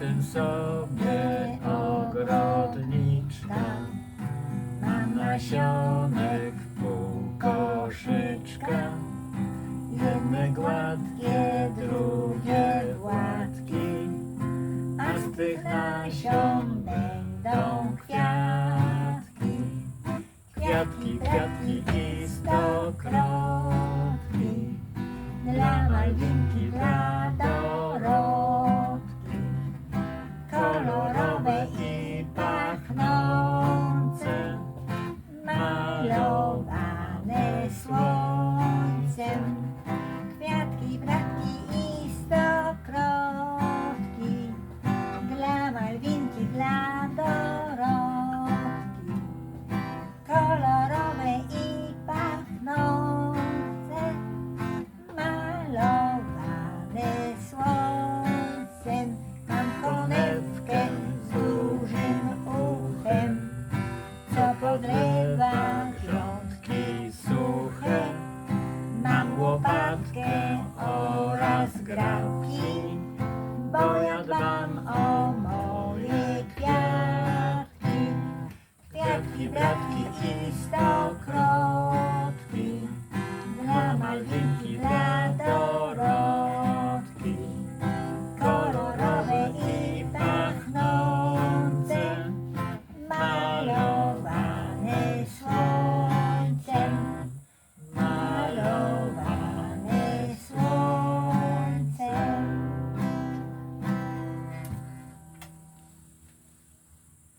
tym sobie ogrodniczka ma nasionek pół koszyczka. Jedne gładkie, drugie gładkie, a z tych nasion będą kwiatki. Kwiatki, kwiatki i stokrotki dla Malwiny. bratki i stokroć.